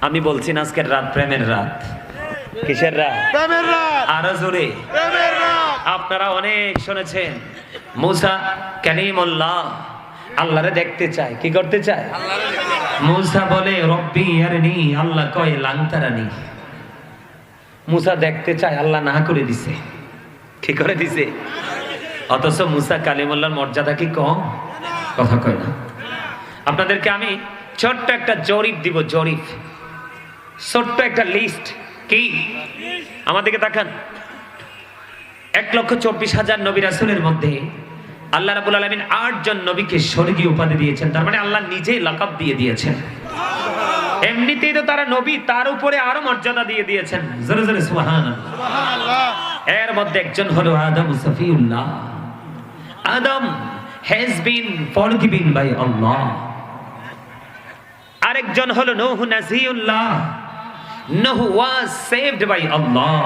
আমি বলছি না আজকের রাত প্রেমের রাত। কিসের রাত? প্রেমের রাত। আরও জোরে। প্রেমের রাত। আপনারা অনেক শুনেছেন মুসা কালিমুল্লাহ আল্লাহরে দেখতে চায়। কি করতে চায়? মুসা বলে রব্বি আরনি আল্লাহ কয় লাংতারানি। মুসা দেখতে চায় আল্লাহ না করে দিছে। কি করে দিছে? অথচ মুসা কালিমুল্লাহর মর্যাদা কি কম? কথা কয় না। আপনাদেরকে আমি ছোট্ট একটা জরিপ দিব জরিপ। ছোট্ট একটা লিস্ট কি? আমাদেরকে দেখান এক লক্ষ চব্বিশ হাজার নবী রাসুলের মধ্যে আল্লাহ রাবুল আলমিন আটজন নবীকে স্বর্গীয় উপাধি দিয়েছেন। তার মানে আল্লাহ নিজেই লাকাব দিয়ে দিয়েছেন। এমনিতেই তো তারা নবী তার উপরে আরও মর্যাদা দিয়ে দিয়েছেন। জোরে জোরে সুবহানাল্লাহ। এর মধ্যে একজন হলো Adam Safiullah. Adam has been forgiven by Allah আরেকজন হলো নূহ নাজিউল্লাহ নূহ ওয়াজ সেভড বাই আল্লাহ।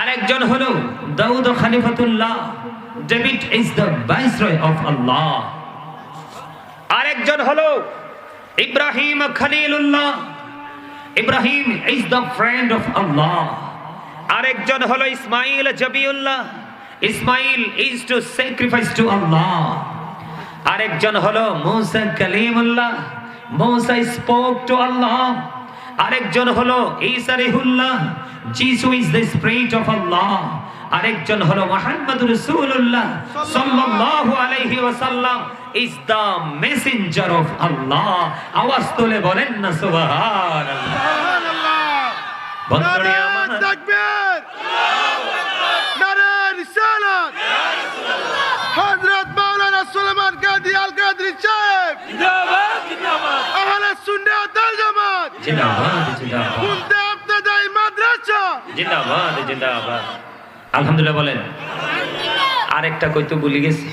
আরেকজন হলো Daud Khalifatullah, David is the viceroy of Allah. আরেকজন হলো Ibrahim Khalilullah, Ibrahim is the friend of Allah. আরেকজন হলো Ismail Zabiullah, Ismail is to sacrifice to Allah. আরেকজন হলো Musa Kalimullah Musa spoke to Allah. আরেকজন হলো ঈসা রুহুল্লাহ যিশু is the spirit of Allah. আরেকজন হলো মুহাম্মদুর রাসূলুল্লাহ সাল্লাল্লাহু আলাইহি ওয়াসাল্লাম। Is the messenger of Allah. আওয়াজ তুলে বলেন না সুবহানাল্লাহ। সুবহানাল্লাহ। বন্ধুরে আমার তাকবীর নারে আলহামদুলিল্লাহ বলেন। আরেকটা কৈতু তো ভুলে গেছি।